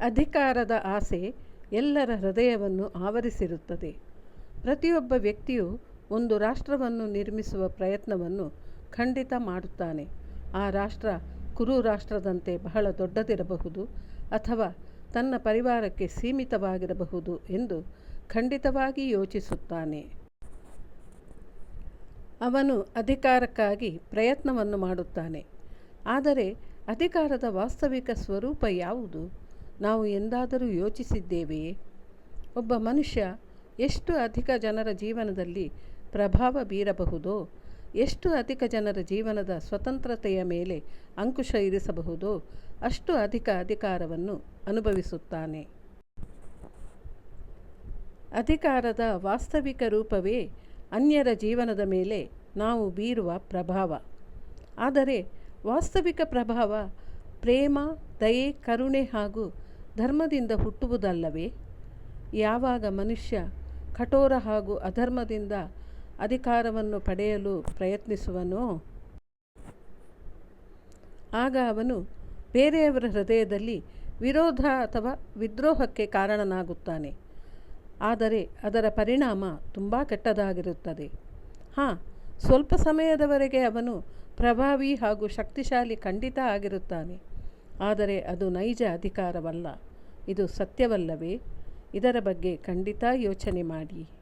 ಅಧಿಕಾರದ ಆಸೆ ಎಲ್ಲರ ಹೃದಯವನ್ನು ಆವರಿಸಿರುತ್ತದೆ. ಪ್ರತಿಯೊಬ್ಬ ವ್ಯಕ್ತಿಯು ಒಂದು ರಾಷ್ಟ್ರವನ್ನು ನಿರ್ಮಿಸುವ ಪ್ರಯತ್ನವನ್ನು ಖಂಡಿತ ಮಾಡುತ್ತಾನೆ. ಆ ರಾಷ್ಟ್ರ ಕುರು ರಾಷ್ಟ್ರದಂತೆ ಬಹಳ ದೊಡ್ಡದಿರಬಹುದು ಅಥವಾ ತನ್ನ ಪರಿವಾರಕ್ಕೆ ಸೀಮಿತವಾಗಿರಬಹುದು ಎಂದು ಖಂಡಿತವಾಗಿ ಯೋಚಿಸುತ್ತಾನೆ. ಅವನು ಅಧಿಕಾರಕ್ಕಾಗಿ ಪ್ರಯತ್ನವನ್ನು ಮಾಡುತ್ತಾನೆ. ಆದರೆ ಅಧಿಕಾರದ ವಾಸ್ತವಿಕ ಸ್ವರೂಪ ಯಾವುದು? ನಾವು ಎಂದಾದರೂ ಯೋಚಿಸಿದ್ದೇವೆಯೇ ಒಬ್ಬ ಮನುಷ್ಯ ಎಷ್ಟು ಅಧಿಕ ಜನರ ಜೀವನದಲ್ಲಿ ಪ್ರಭಾವ ಬೀರಬಹುದೋ, ಎಷ್ಟು ಅಧಿಕ ಜನರ ಜೀವನದ ಸ್ವತಂತ್ರತೆಯ ಮೇಲೆ ಅಂಕುಶ ಇರಿಸಬಹುದೋ, ಅಷ್ಟು ಅಧಿಕ ಅಧಿಕಾರವನ್ನು ಅನುಭವಿಸುತ್ತಾನೆ. ಅಧಿಕಾರದ ವಾಸ್ತವಿಕ ರೂಪವೇ ಅನ್ಯರ ಜೀವನದ ಮೇಲೆ ನಾವು ಬೀರುವ ಪ್ರಭಾವ. ಆದರೆ ವಾಸ್ತವಿಕ ಪ್ರಭಾವ ಪ್ರೇಮ, ದಯೆ, ಕರುಣೆ ಹಾಗೂ ಧರ್ಮದಿಂದ ಹುಟ್ಟುವುದಲ್ಲವೇ? ಯಾವಾಗ ಮನುಷ್ಯ ಕಠೋರ ಹಾಗೂ ಅಧರ್ಮದಿಂದ ಅಧಿಕಾರವನ್ನು ಪಡೆಯಲು ಪ್ರಯತ್ನಿಸುವನೋ? ಆಗ ಅವನು ಬೇರೆಯವರ ಹೃದಯದಲ್ಲಿ ವಿರೋಧ ಅಥವಾ ವಿದ್ರೋಹಕ್ಕೆ ಕಾರಣನಾಗುತ್ತಾನೆ. ಆದರೆ ಅದರ ಪರಿಣಾಮ ತುಂಬ ಕೆಟ್ಟದಾಗಿರುತ್ತದೆ. ಹಾಂ, ಸ್ವಲ್ಪ ಸಮಯದವರೆಗೆ ಅವನು ಪ್ರಭಾವಿ ಹಾಗೂ ಶಕ್ತಿಶಾಲಿ ಖಂಡಿತ ಆಗಿರುತ್ತಾನೆ. ಆದರೆ ಅದು ನೈಜ ಅಧಿಕಾರವಲ್ಲ. ಇದು ಸತ್ಯವಲ್ಲವೇ? ಇದರ ಬಗ್ಗೆ ಖಂಡಿತ ಯೋಚನೆ ಮಾಡಿ.